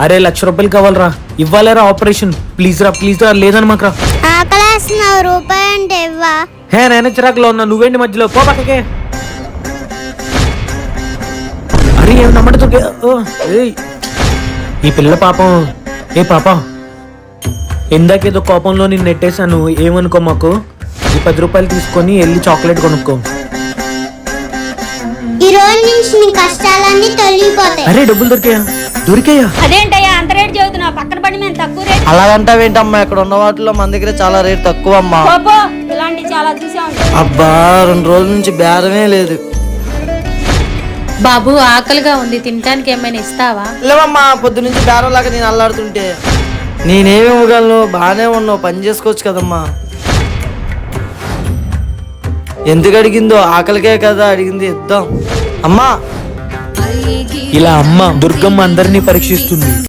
అరే లక్ష రూపాయలు కావాలరా. ఇవ్వాలేరా ఆపరేషన్. ప్లీజ్ రా ప్లీజ్ రా లేదని మాకు రా. ఆకలేస్తున్నావు రూపాయి అంటే ఇవ్వా? హే నేను చిరాకులో ఉన్నా. నువ్వేంటి మధ్యలో? పో పక్కకే. అరే ఏం ఏయ్. ఈ పిల్ల పాపం. ఏ పాప? ఇందాకేదో కోపంలో నేను నెట్టేశాను. ఏమనుకో మాకు? ఈ పది రూపాయలు తీసుకొని వెళ్ళి చాక్లెట్ కొనుక్కో. ఈ రోజు నుంచి నీ కష్టాలన్నీ తొలగిపోతాయి. అరే డబ్బులు దొరికాయా? దొరికాయా? అదేంటయ్యా? అంత రేట్ చెబుతున్నావు. పక్కన పడి మేము తక్కువ రేట్ అలాగంటావేంటమ్మా? ఇక్కడ ఉన్న వాటిలో మన దగ్గర చాలా రేట్ తక్కువ అమ్మా పోపో ఇలాంటి చాలా చూసాం అబ్బా రెండు రోజుల నుంచి బేరమే లేదు. బాబు ఆకలిగా ఉంది. తినడానికి ఏమైనా ఇస్తావా? లేవమ్మా పొద్దు నుంచి బేరంలాగా నేను అల్లాడుతుంటే. నేనేమి ఇవ్వగలను? బాగానే ఉన్నావు. పని చేసుకోవచ్చు కదమ్మా. ఎందుకు అడిగిందో? ఆకలికే కదా అడిగింది. ఇద్దాం. అమ్మా ఇలా అమ్మ దుర్గమ్మ అందరినీ పరీక్షిస్తుంది.